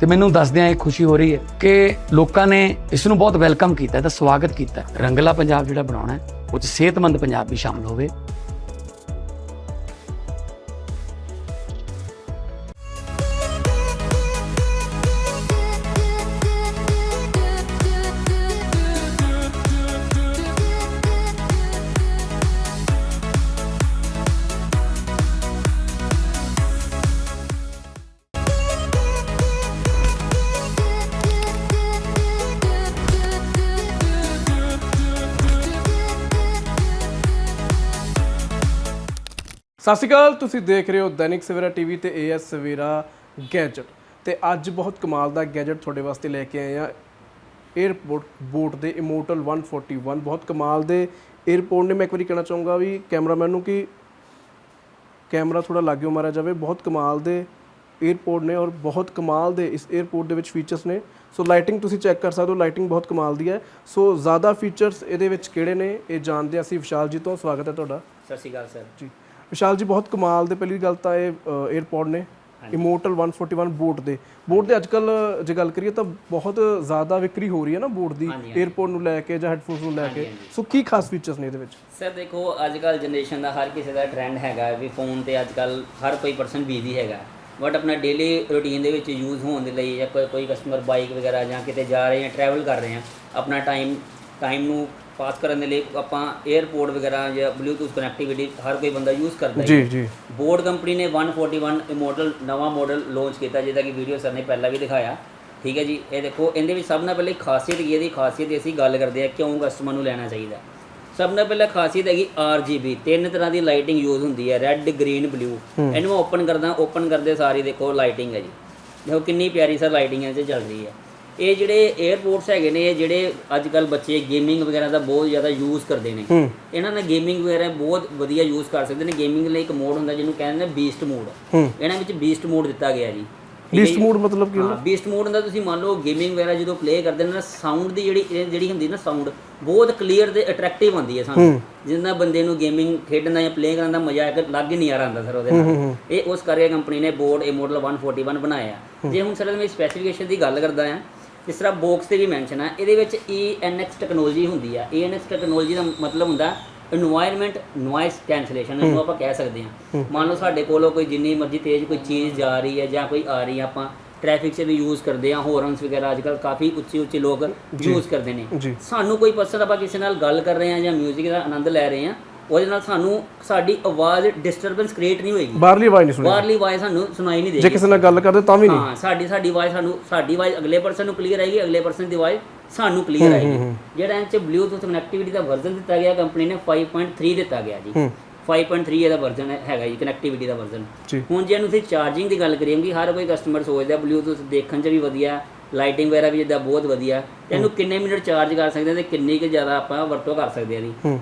ਤੇ ਮੈਨੂੰ ਦੱਸਦਿਆਂ ਇਹ ਖੁਸ਼ੀ ਹੋ ਰਹੀ ਹੈ ਕਿ ਲੋਕਾਂ ਨੇ ਇਸ ਨੂੰ ਬਹੁਤ ਵੈਲਕਮ ਕੀਤਾ ਤੇ ਸਵਾਗਤ ਕੀਤਾ। ਰੰਗਲਾ ਪੰਜਾਬ ਜਿਹੜਾ ਬਣਾਉਣਾ ਹੈ, ਉਹ 'ਚ ਸਿਹਤਮੰਦ ਪੰਜਾਬ ਵੀ ਸ਼ਾਮਲ ਹੋਵੇ। ਸਤਿ ਸ਼੍ਰੀ ਅਕਾਲ ਤੁਸੀਂ ਦੇਖ ਰਹੇ ਹੋ ਦੈਨਿਕ ਸਵੇਰਾ ਟੀਵੀ ਤੇ ਏਐਸ ਸਵੇਰਾ ਗੈਜਟ। ਤੇ ਅੱਜ ਬਹੁਤ ਕਮਾਲ ਦਾ ਗੈਜਟ ਤੁਹਾਡੇ ਵਾਸਤੇ ਲੈ ਕੇ ਆਏ ਆ ਏਅਰਪੋਰਟ ਬੋਟ ਦੇ ਇਮੋਰਟਲ 141 ਬਹੁਤ ਕਮਾਲ ਦੇ ਏਅਰਪੋਰਟ ਨੇ। ਮੈਂ ਇੱਕ ਵਾਰੀ ਕਹਿਣਾ ਚਾਹੂੰਗਾ ਵੀ ਕੈਮਰਾਮੈਨ ਨੂੰ ਕਿ ਕੈਮਰਾ ਥੋੜਾ ਲਾਗਿਓ ਮਾਰਿਆ ਜਾਵੇ। ਬਹੁਤ ਕਮਾਲ ਦੇ ਏਅਰਪੋਰਟ ਨੇ ਔਰ ਬਹੁਤ ਕਮਾਲ ਦੇ ਇਸ ਏਅਰਪੋਰਟ ਦੇ ਵਿੱਚ ਫੀਚਰਸ ਨੇ। ਸੋ ਲਾਈਟਿੰਗ ਤੁਸੀਂ ਚੈੱਕ ਕਰ ਸਕਦੇ ਹੋ ਲਾਈਟਿੰਗ ਬਹੁਤ ਕਮਾਲ ਦੀ ਹੈ। ਸੋ ਜ਼ਿਆਦਾ ਫੀਚਰਸ ਇਹਦੇ ਵਿੱਚ ਕਿਹੜੇ ਨੇ ਇਹ ਜਾਣਦੇ ਅਸੀਂ ਵਿਸ਼ਾਲ ਜੀ ਤੋਂ। ਸਵਾਗਤ ਹੈ ਤੁਹਾਡਾ। ਸਤਿ ਸ਼੍ਰੀ ਅਕਾਲ ਸਰ। ਜੀ। ਵਿਸ਼ਾਲ ਜੀ ਬਹੁਤ ਕਮਾਲ ਦੇ ਪਹਿਲੀ ਗੱਲ ਤਾਂ ਇਹ 에어ਪੋਰਟ ਨੇ ਇਮੋਰਟਲ 141 ਬੋਟ ਦੇ। ਬੋਟ ਦੇ ਅੱਜਕੱਲ ਜੇ ਗੱਲ ਕਰੀਏ ਤਾਂ ਬਹੁਤ ਜ਼ਿਆਦਾ ਵਿਕਰੀ ਹੋ ਰਹੀ ਹੈ ਨਾ ਬੋਟ ਦੀ 에어ਪੋਰਟ ਨੂੰ ਲੈ ਕੇ ਜਾਂ ਹੈੱਡਫੋਨਸ ਨੂੰ ਲੈ ਕੇ। ਸੋ ਕੀ ਖਾਸ ਫੀਚਰਸ ਨੇ ਇਹਦੇ ਵਿੱਚ? ਸਰ ਦੇਖੋ ਅੱਜਕੱਲ ਜਨਰੇਸ਼ਨ ਦਾ ਹਰ ਕਿਸੇ ਦਾ ਟ੍ਰੈਂਡ ਹੈਗਾ ਵੀ ਫੋਨ ਤੇ ਅੱਜਕੱਲ ਹਰ ਕੋਈ ਪਰਸਨ ਬੀਜ਼ੀ ਹੈਗਾ। ਬਟ ਆਪਣਾ ਡੇਲੀ ਰੁਟੀਨ ਦੇ ਵਿੱਚ ਯੂਜ਼ ਹੋਣ ਦੇ ਲਈ ਜਾਂ ਕੋਈ ਕੋਈ ਕਸਟਮਰ ਬਾਈਕ ਵਗੈਰਾ ਜਾਂ ਕਿਤੇ ਜਾ ਰਹੇ ਆ ਟਰੈਵਲ ਕਰ ਰਹੇ ਆ ਆਪਣਾ ਟਾਈਮ ਟਾਈਮ ਨੂੰ ਪਾਸ ਕਰਨ ਦੇ ਲਈ ਆਪਾਂ 에ਅਰਪੋਰਟ ਵਗੈਰਾ ਜਾਂ ਬਲੂਟੁੱਥ ਕਨੈਕਟੀਵਿਟੀ ਹਰ ਕੋਈ ਬੰਦਾ ਯੂਜ਼ ਕਰਦਾ ਹੈ ਜੀ ਜੀ। ਬੋਰਡ ਕੰਪਨੀ ਨੇ 141 ਮਾਡਲ ਨਵਾਂ ਮਾਡਲ ਲਾਂਚ ਕੀਤਾ ਜਿਹਦਾ ਕਿ ਵੀਡੀਓ ਸਰ ਨੇ ਪਹਿਲਾਂ ਵੀ ਦਿਖਾਇਆ। ਠੀਕ ਹੈ ਜੀ? ਇਹ ਦੇਖੋ ਇਹਦੇ ਵਿੱਚ ਸਭ ਨਾਲ ਪਹਿਲੇ ਖਾਸੀਅਤ ਕੀ ਹੈ ਇਹਦੀ ਖਾਸੀਅਤ ਦੀ ਅਸੀਂ ਗੱਲ ਕਰਦੇ ਹਾਂ ਕਿਉਂ ਕਸਟਮਰ ਨੂੰ ਲੈਣਾ ਚਾਹੀਦਾ ਸਭ ਨਾਲ ਪਹਿਲਾਂ ਖਾਸੀਅਤ ਹੈਗੀ RGB ਤਿੰਨ ਤਰ੍ਹਾਂ ਦੀ ਲਾਈਟਿੰਗ ਯੂਜ਼ ਹੁੰਦੀ ਹੈ ਰੈੱਡ ਗ੍ਰੀਨ ਬਲੂ ਇਹਨੂੰ ਮੈਂ ਓਪਨ ਕਰਦਾ ਓਪਨ ਕਰਦੇ ਸਾਰੀ ਦੇਖੋ ਲਾਈਟਿੰਗ ਹੈ ਜੀ। ਦੇਖੋ ਕਿੰਨੀ ਪਿਆਰੀ ਸਰ ਲਾਈਟਿੰਗ ਹੈ 'ਚ ਚੱਲ ਰਹੀ ਹੈ। ਇਹ ਜਿਹੜੇ 에ਅਰਪੋਰਟਸ ਹੈਗੇ ਨੇ ਇਹ ਜਿਹੜੇ ਅੱਜ ਕੱਲ ਬੱਚੇ ਗੇਮਿੰਗ ਵਗੈਰਾ ਦਾ ਬਹੁਤ ਜ਼ਿਆਦਾ ਯੂਜ਼ ਕਰਦੇ ਨੇ। ਇਹਨਾਂ ਨੇ ਗੇਮਿੰਗ ਵਗੈਰਾ ਬਹੁਤ ਵਧੀਆ ਯੂਜ਼ ਕਰ ਸਕਦੇ ਨੇ। ਗੇਮਿੰਗ ਲਈ ਇੱਕ ਮੋਡ ਹੁੰਦਾ ਜਿਹਨੂੰ ਕਹਿੰਦੇ ਨੇ ਬੀਸਟ ਮੋਡ ਇਹਨਾਂ ਵਿੱਚ ਬੀਸਟ ਮੋਡ ਦਿੱਤਾ ਗਿਆ ਜੀ। ਜੀ? ਮੋਡ ਮਤਲਬ ਕੀ ਹਾਂ ਬੀਸਟ ਮੋਡ ਹੁੰਦਾ ਤੁਸੀਂ ਮੰਨ ਲਓ ਗੇਮਿੰਗ ਵਗੈਰਾ ਜਦੋਂ ਪਲੇ ਕਰਦੇ ਨੇ ਨਾ ਸਾਊਂਡ ਦੀ ਜਿਹੜੀ ਜਿਹੜੀ ਹੁੰਦੀ ਨਾ ਸਾਊਂਡ ਬਹੁਤ ਕਲੀਅਰ ਤੇ ਅਟਰੈਕਟਿਵ ਆਉਂਦੀ ਹੈ ਸਾਨੂੰ। ਜਿੰਨਾ ਬੰਦੇ ਨੂੰ ਗੇਮਿੰਗ ਖੇਡਣ ਦਾ ਜਾਂ ਪਲੇ ਕਰਨ ਦਾ ਮਜ਼ਾ ਇੱਕ ਲੱਗ ਹੀ ਨਹੀਂ ਆ ਆਉਂਦਾ ਸਰ ਉਹਦੇ ਨਾਲ। ਇਹ ਉਸ ਕਰਕੇ ਕੰਪਨੀ ਨੇ ਬੋਰਡ ਇਹ ਮਾਡਲ 141 ਬਣਾਇਆ। ਜੇ ਹੁਣ ਸਰ ਮੈਂ ਸਪੈਸੀਫਿਕੇਸ਼ਨ ਦੀ ਗੱਲ ਕਰਦਾ ਆ ਜਿਸ ਤਰ੍ਹਾਂ ਬੋਕਸ ਤੇ ਵੀ ਮੈਂਸ਼ਨ ਆ ਇਹਦੇ ਵਿੱਚ ਈ ਐੱਨ ਐਕਸ ਟੈਕਨੋਲੋਜੀ ਹੁੰਦੀ ਆ। ਐਕਸ ਟੈਕਨੋਲੋਜੀ ਦਾ ਮਤਲਬ ਹੁੰਦਾ এনवायरमेंट ਨੋਇਸ ਕੈਂਸਲੇਸ਼ਨ ਇਹਨੂੰ ਆਪਾਂ ਕਹਿ ਸਕਦੇ ਹਾਂ। ਮੰਨ ਲਓ ਸਾਡੇ ਕੋਲੋਂ ਕੋਈ ਜਿੰਨੀ ਮਰਜ਼ੀ ਤੇਜ਼ ਕੋਈ ਚੀਜ਼ ਜਾ ਰਹੀ ਹੈ ਜਾਂ ਕੋਈ ਆ ਰਹੀ ਹੈ ਆਪਾਂ ਟ੍ਰੈਫਿਕ 'ਚ ਵੀ ਯੂਜ਼ ਕਰਦੇ ਆ ਹੋਰਨਸ ਵਗੈਰਾ ਅੱਜ ਅੱਜਕੱਲ ਕਾਫੀ ਉੱਚੀ ਉੱਚੀ ਲੋਕ ਯੂਜ਼ ਕਰਦੇ ਨੇ। ਸਾਨੂੰ ਕੋਈ ਪਰਸਨ ਆਪਾਂ ਕਿਸੇ ਨਾਲ ਗੱਲ ਕਰ ਰਹੇ ਆ ਜਾਂ 뮤직 ਦਾ ਆਨੰਦ ਲੈ ਰਹੇ ਆ ਉਹਦੇ ਨਾਲ ਸਾਨੂੰ ਸਾਡੀ ਆਵਾਜ਼ ਡਿਸਟਰਬੈਂਸ ਕ੍ਰੀਏਟ ਨਹੀਂ ਹੋਏਗੀ। ਬਾਹਰਲੀ ਆਵਾਜ਼ ਨਹੀਂ ਸੁਣੀ ਬਾਹਰਲੀ ਆਵਾਜ਼ ਸਾਨੂੰ ਸੁਣਾਈ ਨਹੀਂ ਜੇ ਦੇਗੀ ਕਿਸੇ ਨਾਲ ਗੱਲ ਕਰਦੇ ਤਾਂ ਵੀ ਨਹੀਂ। ਹਾਂ ਸਾਡੀ ਸਾਡੀ ਆਵਾਜ਼ ਸਾਨੂੰ ਸਾਡੀ ਆਵਾਜ਼ ਅਗਲੇ ਪਰਸਨ ਨੂੰ ਕਲੀਅਰ ਆਏਗੀ ਅਗਲੇ ਪਰਸਨ ਦੀ ਆਵਾਜ਼ ਸਾਨੂੰ ਕਲੀਅਰ ਆਏਗੀ। ਜਿਹੜਾ ਇਹ ਚ ਬਲੂਟੁੱਥ ਕਨੈਕਟੀਵਿਟੀ ਦਾ ਵਰਜ਼ਨ ਦਿੱਤਾ ਗਿਆ ਕੰਪਨੀ ਨੇ 5.3 ਦਿੱਤਾ ਗਿਆ ਜੀ। 5.3 ਇਹਦਾ ਵਰਜ਼ਨ ਹੈਗਾ ਜੀ ਕਨੈਕਟੀਵਿਟੀ ਦਾ ਵਰਜ਼ਨ ਜੀ। ਹੁਣ ਜੇ ਇਹਨੂੰ ਅਸੀਂ ਚਾਰਜਿੰਗ ਦੀ ਗੱਲ ਕਰੀਏ ਕਿ ਹਰ ਕੋਈ ਕਸਟਮਰ ਸੋਚਦਾ ਬਲੂਟੁੱਥ ਦੇਖਣ 'ਚ ਵੀ ਵਧੀਆ ਲਾਈਟਿੰਗ ਵਗੈਰਾ ਵੀ ਜਿੱਦਾਂ ਬਹੁਤ ਵਧੀਆ। ਤੇ ਇਹਨੂੰ ਕਿੰਨੇ ਮਿੰਟ ਚਾਰਜ ਕਰ ਸਕਦੇ ਹਾਂ ਤੇ ਕਿੰਨੀ ਕੁ ਜ਼ਿਆਦਾ ਆਪਾਂ ਵਰਤੋਂ ਕਰ ਸਕਦੇ ਹਾਂ। ਇਹਦੀ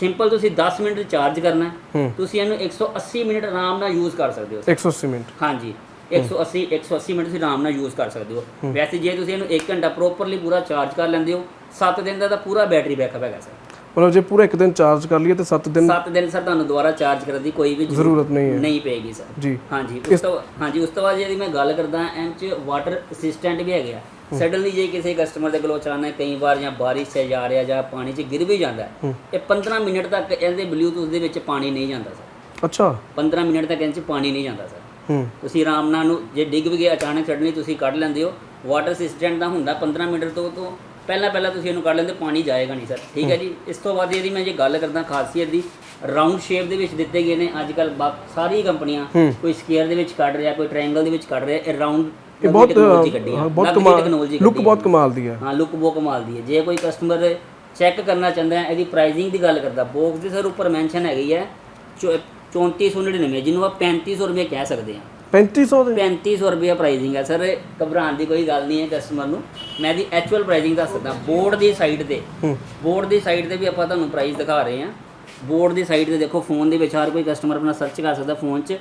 ਸਿੰਪਲ ਤੁਸੀਂ 10 ਮਿੰਟ ਚਾਰਜ ਕਰਨਾ ਹੈ, ਤੁਸੀਂ ਇਹਨੂੰ 180 ਮਿੰਟ ਆਰਾਮ ਨਾਲ ਯੂਜ਼ ਕਰ ਸਕਦੇ ਹੋ 180 ਮਿੰਟ। ਹਾਂਜੀ 180 180 ਮਿੰਟ ਤੁਸੀਂ ਆਰਾਮ ਨਾਲ ਯੂਜ਼ ਕਰ ਸਕਦੇ ਹੋ। ਵੈਸੇ ਜੇ ਤੁਸੀਂ ਇਹਨੂੰ 1 ਘੰਟਾ ਪ੍ਰੋਪਰਲੀ ਪੂਰਾ ਚਾਰਜ ਕਰ ਲੈਂਦੇ ਹੋ 7 ਦਿਨ ਦਾ ਤਾਂ ਪੂਰਾ ਬੈਟਰੀ ਬੈਕਅਪ ਹੈਗਾ ਸਰ। ਮਤਲਬ ਜੇ ਪੂਰਾ ਇੱਕ ਦਿਨ ਚਾਰਜ ਕਰ ਲਈਏ ਤੇ 7 ਦਿਨ 7 ਦਿਨ ਸਰ ਤੁਹਾਨੂੰ ਦੁਬਾਰਾ ਚਾਰਜ ਕਰਨ ਦੀ ਕੋਈ ਵੀ ਜ਼ਰੂਰਤ ਨਹੀਂ ਹੈ। ਨਹੀਂ ਪਏਗੀ ਸਰ। ਜੀ। ਹਾਂਜੀ ਉਸ ਤੋਂ ਹਾਂਜੀ ਉਸ ਤੋਂ ਬਾਅਦ ਜਿਹੜੀ ਮੈਂ ਗੱਲ ਕਰਦਾ ਐਂ ਚ ਵਾਟਰ ਅਸਿਸਟੈਂਟ ਵੀ ਹੈਗੇ ਆ। ਸਡਨਲੀ ਜੇ ਕਿਸੇ ਕਸਟਮਰ ਦੇ ਕੋਲ ਅਚਾਨਕ ਕਈ ਵਾਰ ਜਾਂ ਬਾਰਿਸ਼ 'ਚ ਜਾ ਰਿਹਾ ਜਾਂ ਪਾਣੀ 'ਚ ਗਿਰ ਵੀ ਜਾਂਦਾ ਹੈ, ਇਹ 15 ਮਿੰਟ ਤੱਕ ਇਹਦੇ ਬਲੂਟੁੱਥ ਦੇ ਵਿੱਚ ਪਾਣੀ ਨਹੀਂ ਜਾਂਦਾ ਸਰ। ਅੱਛਾ। 15 ਮਿੰਟ ਤੱਕ ਇਹਦੇ 'ਚ ਪਾਣੀ ਨਹੀਂ ਜਾਂਦਾ ਸਰ। ਹੂੰ। ਤੁਸੀਂ ਆਰਾਮ ਨਾਲ ਨੂੰ ਜੇ ਡਿੱਗ ਵੀ ਗਿਆ ਅਚਾਨਕ ਸਡਨਲੀ ਤੁਸੀਂ ਕੱਢ ਲੈਂਦੇ ਹੋ ਵਾਟਰ ਅਸਿਸਟੈਂਟ ਦਾ ਹੁੰਦਾ 15 ਮਿੰਟ ਤੋਂ ਤੋਂ ਪਹਿਲਾਂ ਪਹਿਲਾਂ ਤੁਸੀਂ ਇਹਨੂੰ ਕੱਢ ਲੈਂਦੇ ਪਾਣੀ ਜਾਏਗਾ ਨਹੀਂ ਸਰ। ਠੀਕ ਹੈ ਜੀ? ਇਸ ਤੋਂ ਬਾਅਦ ਇਹਦੀ ਮੈਂ ਜੇ ਗੱਲ ਕਰਦਾ ਖਾਸੀਅਤ ਦੀ ਰਾਉਂਡ ਸ਼ੇਪ ਦੇ ਵਿੱਚ ਦਿੱਤੇ ਗਏ ਨੇ ਅੱਜ ਕੱਲ ਸਾਰੀ ਕੰਪਨੀਆਂ ਕੋਈ ਸਕੁਅਰ ਦੇ ਵਿੱਚ ਕੱਢ ਰਿਹਾ ਕੋਈ ਟ੍ਰਾਇੰਗਲ ਦੇ ਵਿੱਚ ਕੱਢ ਰਿਹਾ ਇਹ ਰਾਉਂਡ ਇਹ ਬਹੁਤ ਕੱਢੀ ਹੈ ਬਹੁਤ ਦੀ ਕਮਾਲ technology ਲੁੱਕ ਕੱਢੀ ਬਹੁਤ। ਕਮਾਲ ਦੀ ਹੈ ਹਾਂ ਲੁੱਕ ਬਹੁਤ ਕਮਾਲ ਦੀ ਹੈ ਜੇ ਕੋਈ ਕਸਟਮਰ ਚੈੱਕ ਕਰਨਾ ਚਾਹੁੰਦਾ ਹੈ ਇਹਦੀ ਪ੍ਰਾਈਸਿੰਗ ਦੀ ਗੱਲ ਕਰਦਾ। ਬਾਕਸ ਦੇ ਸਰ ਉੱਪਰ ਮੈਂਸ਼ਨ ਹੈਗੀ ਹੈ ਚੌ- 3499 ਜਿਹਨੂੰ ਆਪਾਂ 3500 ਰੁਪਏ ਕਹਿ ਸਕਦੇ ਹਾਂ 3500 ਦੇ? 3500 ਰੁਪਏ ਪ੍ਰਾਈਸਿੰਗ ਹੈ ਸਰ ਘਬਰਾਉਣ ਦੀ ਕੋਈ ਗੱਲ ਨਹੀਂ ਹੈ ਕਸਟਮਰ ਨੂੰ। ਮੈਂ ਦੀ ਐਕਚੁਅਲ ਪ੍ਰਾਈਸਿੰਗ ਦੱਸ ਸਕਦਾ ਬੋਰਡ ਦੀ ਸਾਈਡ ਤੇ ਬੋਰਡ ਦੀ ਸਾਈਡ ਤੇ ਵੀ ਆਪਾਂ ਤੁਹਾਨੂੰ ਪ੍ਰਾਈਸ ਦਿਖਾ ਰਹੇ ਹਾਂ। ਬੋਰਡ ਦੀ ਸਾਈਡ ਤੇ ਦੇਖੋ ਫੋਨ ਦੇ ਵਿੱਚ ਹਰ ਕੋਈ ਕਸਟਮਰ ਆਪਣਾ ਸਰਚ ਕਰ ਸਕਦਾ ਫੋਨ 'ਚ।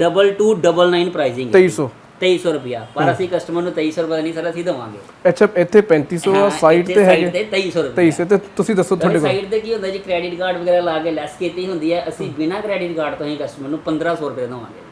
2299 ਪ੍ਰਾਈਸਿੰਗ 2300 2300 ਰੁਪਿਆ ਪਰ ਅਸੀਂ ਕਸਟਮਰ ਨੂੰ 2300 ਰੁਪਏ ਨਹੀਂ ਸਰ ਅਸੀਂ ਦਵਾਂਗੇ ਅੱਛਾ ਇੱਥੇ 3500 ਆ ਸਾਈਡ ਤੇ ਹੈਗੇ? ਤੇ 2300 ਰੁਪਏ 2300 ਤੇ ਤੁਸੀਂ ਦੱਸੋ ਤੁਹਾਡੇ ਕੋਲ। ਸਾਈਡ ਤੇ ਕੀ ਹੁੰਦਾ ਜੀ ਕ੍ਰੈਡਿਟ ਕਾਰਡ ਵਗੈਰਾ ਲਾ ਕੇ ਲੈਸ ਕੀਤੀ ਹੁੰਦੀ ਹੈ ਅਸੀਂ ਬਿਨਾ ਕ੍ਰੈਡਿਟ ਕਾਰਡ ਤੋਂ ਹੀ ਕਸਟਮਰ ਨੂੰ 1500 ਰੁਪਏ ਦਵਾਂਗੇ।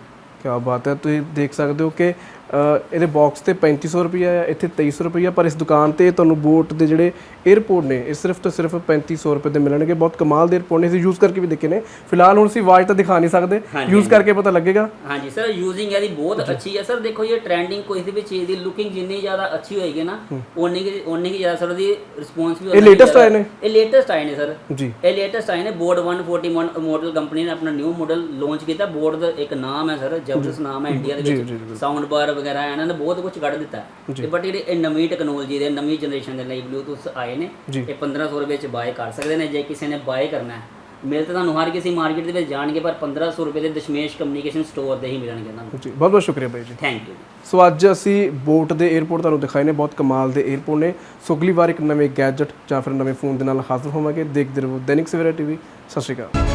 ਕੀ ਬਾਤ ਹੈ ਤੁਸੀਂ ਦੇਖ ਸਕਦੇ ਹੋ ਕਿ ਇਹਦੇ ਬਾਕਸ ਤੇ 3500 ਰੁਪਏ ਆ ਇੱਥੇ 2300 ਰੁਪਏ ਪਰ ਇਸ ਦੁਕਾਨ ਤੇ ਤੁਹਾਨੂੰ ਬੋਟ ਦੇ ਜਿਹੜੇ 에어ਪੋਰਟ ਨੇ ਇਹ ਸਿਰਫ ਤੇ ਸਿਰਫ 3500 ਰੁਪਏ ਦੇ ਮਿਲਣਗੇ। ਬਹੁਤ ਕਮਾਲ ਦੇ 에어ਪੋਰਟ ਨੇ ਅਸੀਂ ਯੂਜ਼ ਕਰਕੇ ਵੀ ਦੇਖੇ ਨੇ। ਫਿਲਹਾਲ ਹੁਣ ਅਸੀਂ ਆਵਾਜ਼ ਤਾਂ ਦਿਖਾ ਨਹੀਂ ਸਕਦੇ। ਯੂਜ਼ ਕਰਕੇ ਪਤਾ ਲੱਗੇਗਾ। ਹਾਂਜੀ ਸਰ ਯੂਜ਼ਿੰਗ ਇਹਦੀ ਬਹੁਤ ਅੱਛੀ ਹੈ ਸਰ ਦੇਖੋ ਇਹ ਟ੍ਰੈਂਡਿੰਗ ਕੋਈ ਵੀ ਚੀਜ਼ ਦੀ ਲੁਕਿੰਗ ਜਿੰਨੀ ਜ਼ਿਆਦਾ ਅੱਛੀ ਹੋਏਗੀ ਨਾ ਉਨੀ ਕਿ ਉਨੀ ਕਿ ਜ਼ਿਆਦਾ ਸਰ ਉਹਦੀ ਰਿਸਪੌਂਸ ਵੀ ਇਹ ਲੇਟੈਸਟ ਆਏ ਨੇ? ਇਹ ਲੇਟੈਸਟ ਆਏ ਨੇ ਸਰ ਜੀ। ਇਹ ਲੇਟੈਸਟ ਆਏ ਨੇ। ਬੋਰਡ 141 ਮਾਡਲ ਕੰਪਨੀ ਨੇ ਆਪਣਾ ਨਿਊ ਮਾਡਲ ਲਾਂਚ ਕੀਤਾ। ਬੋਰਡ ਦਾ ਇੱਕ ਨਾਮ ਹੈ ਸਰ ਜ਼ਬਰਦਸਤ ਨਾਮ ਹੈ ਇੰਡੀਆ ਦੇ ਵਿੱਚ। ਸਾਊਂਡ ਬਾਰ ਵਗੈਰਾ ਇਹਨਾਂ ਨੇ ਬਹੁਤ ਕੁਝ ਕੱਢ ਦਿੱਤਾ। ਤੇ ਬਟ ਜਿਹੜੇ ਇਹ ਨਵੀਂ ਟੈਕਨੋਲੋਜੀ ਦੇ ਨਵੀਂ ਜਨਰੇਸ਼ਨ ਦੇ ਲਈ ਬਲੂਟੁੱਥ ਆਏ ਨੇ ਇਹ 1500 ਰੁਪਏ ਚ ਬਾਏ ਕਰ ਸਕਦੇ ਨੇ ਜੇ ਕਿਸੇ ਨੇ ਬਾਏ ਕਰਨਾ ਹੈ। ਮਿਲ ਤਾਂ ਤੁਹਾਨੂੰ ਹਰ ਕਿਸੇ ਮਾਰਕੀਟ ਦੇ ਵਿੱਚ ਜਾਣਗੇ ਪਰ 1500 ਰੁਪਏ ਦੇ ਦਸ਼ਮੇਸ਼ ਕਮਿਊਨੀਕੇਸ਼ਨ ਸਟੋਰ ਦੇ ਹੀ ਮਿਲਣਗੇ ਤੁਹਾਨੂੰ ਜੀ ਬਹੁਤ ਬਹੁਤ ਸ਼ੁਕਰੀਆ ਬਾਈ ਜੀ। ਥੈਂਕ ਯੂ ਸੋ ਅੱਜ ਅਸੀਂ ਬੋਟ ਦੇ 에어ਪੋਰਟ ਤੁਹਾਨੂੰ ਦਿਖਾਏ ਨੇ ਬਹੁਤ ਕਮਾਲ ਦੇ 에어ਪੋਰਟ ਨੇ। ਸੋ ਅਗਲੀ ਵਾਰ ਇੱਕ ਨਵੇਂ ਗੈਜਟ ਜਾਂ ਫਿਰ ਨਵੇਂ ਫੋਨ ਦੇ ਨਾਲ ਹਾਜ਼ਰ ਹੋਵਾਂਗੇ। ਦੇਖਦੇ ਰਹੋ ਦੈਨਿਕ ਸਵੇਰਾ ਟੀਵੀ ਸਤਿ ਸ਼੍ਰੀ ਅਕਾਲ।